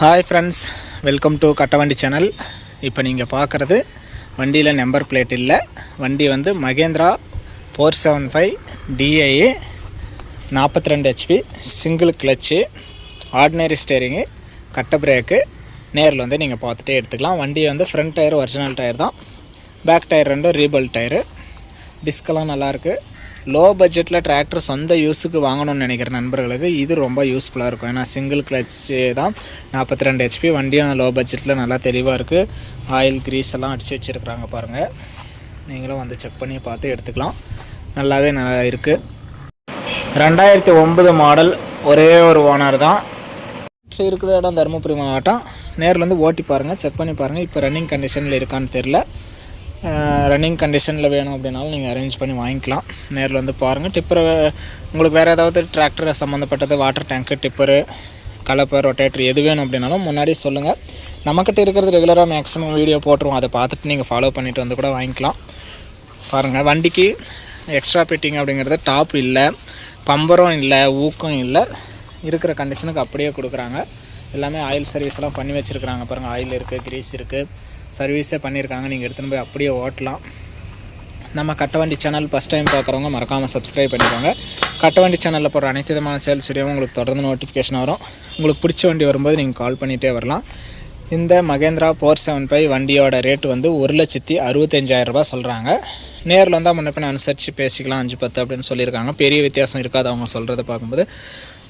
Hi friends welcome to Kattavandi channel இப்போ நீங்கள் பார்க்குறது வண்டியில் நம்பர் பிளேட் இல்லை. வண்டி வந்து Mahindra four seven five DIA நாற்பத்தி ரெண்டு HP single clutch ordinary steering கட்ட பிரேக்கு நேரில் வந்து நீங்கள் பார்த்துட்டே எடுத்துக்கலாம். வண்டி வந்து ஃப்ரண்ட் டயர் ஒரிஜினல் டயர் தான். பேக் டயர் ரெண்டும் ரீபல் டயரு டிஸ்கெல்லாம் நல்லாயிருக்கு லோ பட்ஜெட்டில் டிராக்டர் சொந்த யூஸுக்கு வாங்கணும்னு நினைக்கிற நண்பர்களுக்கு இது ரொம்ப யூஸ்ஃபுல்லாக இருக்கும். ஏன்னா சிங்கிள் கிளச்சு தான் நாற்பத்தி ரெண்டு ஹெச்பி வண்டியும் லோ பட்ஜெட்டில் நல்லா தெளிவாக இருக்குது ஆயில் க்ரீஸ் எல்லாம் அடித்து வச்சுருக்குறாங்க பாருங்கள் நீங்களும் வந்து செக் பண்ணி பார்த்து எடுத்துக்கலாம். நல்லாவே நல்லா இருக்குது ரெண்டாயிரத்தி ஒம்பது மாடல் ஒரே ஒரு ஓனர் தான். இருக்கிற இடம் தருமபுரி மாவட்டம். நேரில் வந்து ஓட்டி பாருங்கள் செக் பண்ணி பாருங்கள் இப்போ ரன்னிங் கண்டிஷனில் இருக்கான்னு தெரில ரன்னிங் கண்டிஷனில் வேணும் அப்படின்னாலும் நீங்கள் அரேஞ்ச் பண்ணி வாங்கிக்கலாம். நேரில் வந்து பாருங்கள் டிப்பரை உங்களுக்கு வேறு ஏதாவது டிராக்டர் சம்மந்தப்பட்டது வாட்டர் டேங்க்கு டிப்பரு கலப்பை ரொட்டேட்டர் எது வேணும் அப்படின்னாலும் முன்னாடி சொல்லுங்கள் நம்மக்கிட்ட இருக்கிறது ரெகுலராக மேக்ஸிமம் வீடியோ போட்டுருவோம். அதை பார்த்துட்டு நீங்கள் ஃபாலோ பண்ணிவிட்டு வந்து கூட வாங்கிக்கலாம். பாருங்கள் வண்டிக்கு எக்ஸ்ட்ரா ஃபிட்டிங் அப்படிங்கிறது டாப் இல்லை பம்பரும் இல்லை ஊக்கம் இல்லை. இருக்கிற கண்டிஷனுக்கு அப்படியே கொடுக்குறாங்க. எல்லாமே ஆயில் சர்வீஸ்லாம் பண்ணி வச்சுருக்குறாங்க. பாருங்கள் ஆயில் இருக்குது கிரீஸ் இருக்குது சர்வீஸே பண்ணியிருக்காங்க. நீங்கள் எடுத்துன்னு போய் அப்படியே ஓட்டலாம். நம்ம கட்டவண்டி சேனல் ஃபஸ்ட் டைம் பார்க்குறவங்க மறக்காமல் சப்ஸ்கிரைப் பண்ணிக்கோங்க. கட்டவண்டி சேனலில் போடுற அனைத்து விதமான சேல்ஸ் வீடியோவும் உங்களுக்கு தொடர்ந்து நோட்டிஃபிகேஷன் வரும். உங்களுக்கு பிடிச்ச வண்டி வரும்போது நீங்கள் கால் பண்ணிகிட்டே வரலாம். இந்த மகேந்திரா ஃபோர் செவன் ஃபைவ் வண்டியோட ரேட் வந்து ஒரு லட்சத்தி அறுபத்தஞ்சாயிரரூபா சொல்கிறாங்க நேரில் வந்தால் முன்ன பின்ன அனுசரித்து பேசிக்கலாம் அஞ்சு பத்து அப்படின்னு சொல்லியிருக்காங்க. பெரிய வித்தியாசம் இருக்காது அவங்க சொல்கிறத பார்க்கும்போது.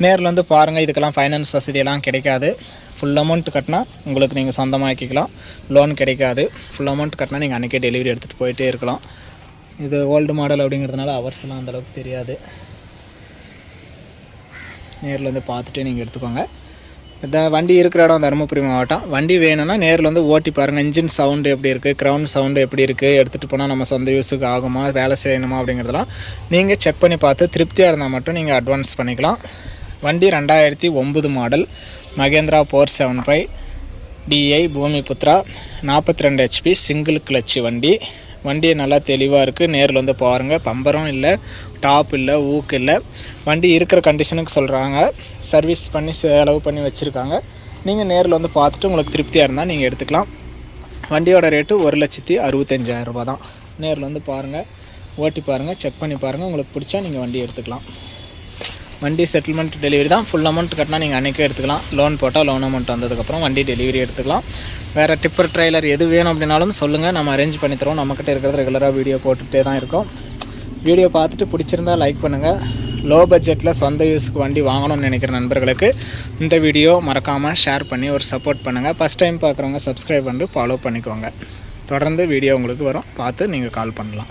நேரில் வந்து பாருங்கள் இதுக்கெல்லாம் ஃபைனான்ஸ் வசதியெல்லாம் கிடைக்காது. ஃபுல் அமௌண்ட் கட்டினா உங்களுக்கு நீங்கள் சொந்தமாக்கிக்கலாம். லோன் கிடைக்காது. ஃபுல் அமௌண்ட் கட்டினா நீங்கள் அன்றைக்கே டெலிவரி எடுத்துகிட்டு போயிட்டே இருக்கலாம். இது ஓல்டு மாடல் அப்படிங்கிறதுனால அவர்ஸ்லாம் அந்தளவுக்கு தெரியாது. நேரில் வந்து பார்த்துட்டு நீங்கள் எடுத்துக்கோங்க. இந்த வண்டி இருக்கிற இடம் தருமபுரி மாவட்டம். வண்டி வேணும்னா நேரில் வந்து ஓட்டி பாருங்கள் இன்ஜின் சவுண்டு எப்படி இருக்குது க்ரௌண்ட் சவுண்டு எப்படி இருக்குது எடுத்துகிட்டு போனால் நம்ம சொந்த யூஸுக்கு ஆகுமா? வேலை செய்யணுமா? அப்படிங்கிறதெல்லாம் நீங்கள் செக் பண்ணி பார்த்து திருப்தியாக இருந்தால் மட்டும் நீங்கள் அட்வான்ஸ் பண்ணிக்கலாம். வண்டி ரெண்டாயிரத்தி ஒம்பது model Mahindra four seven five DI Bhoomiputra நாற்பத்தி ரெண்டு ஹெச்பி சிங்கிள் கிளச்சு வண்டி. வண்டி நல்லா தெளிவாக இருக்குது நேரில் வந்து பாருங்கள் பம்பரும் இல்லை டாப் இல்லை ஊக்கு இல்லை. வண்டி இருக்கிற கண்டிஷனுக்கு சொல்கிறாங்க சர்வீஸ் பண்ணி செலவு பண்ணி வச்சுருக்காங்க. நீங்கள் நேரில் வந்து பார்த்துட்டு உங்களுக்கு திருப்தியாக இருந்தால் நீங்கள் எடுத்துக்கலாம். வண்டியோட ரேட்டு ஒரு லட்சத்தி அறுபத்தஞ்சாயிரரூபா தான். நேரில் வந்து பாருங்கள் ஓட்டி பாருங்கள் செக் பண்ணி பாருங்கள் உங்களுக்கு பிடிச்சா நீங்கள் வண்டி எடுத்துக்கலாம். வண்டி செட்டில்மெண்ட் டெலிவரி தான். ஃபுல் அமௌண்ட் கட்டினா நீங்கள் அன்றைக்கே எடுத்துக்கலாம். லோன் போட்டால் லோன் அமௌண்ட் வந்ததுக்கப்புறம் வண்டி டெலிவரி எடுத்துக்கலாம். வேறு டிப்பர் ட்ரெய்லர் எது வேணும் அப்படின்னாலும் சொல்லுங்கள் நம்ம அரேஞ்ச் பண்ணி தரோம் நம்மக்கிட்ட இருக்கிறது ரெகுலராக வீடியோ போட்டுகிட்டே தான் இருக்கோம். வீடியோ பார்த்துட்டு பிடிச்சிருந்தா லைக் பண்ணுங்கள் லோ பட்ஜெட்டில் சொந்த யூஸுக்கு வண்டி வாங்கணும்னு நினைக்கிற நண்பர்களுக்கு இந்த வீடியோ மறக்காமல் ஷேர் பண்ணி ஒரு சப்போர்ட் பண்ணுங்கள் ஃபஸ்ட் டைம் பார்க்குறவங்க சப்ஸ்கிரைப் பண்ணிட்டு ஃபாலோ பண்ணிக்கோங்க. தொடர்ந்து வீடியோ உங்களுக்கு வரும். பார்த்து நீங்கள் கால் பண்ணலாம்.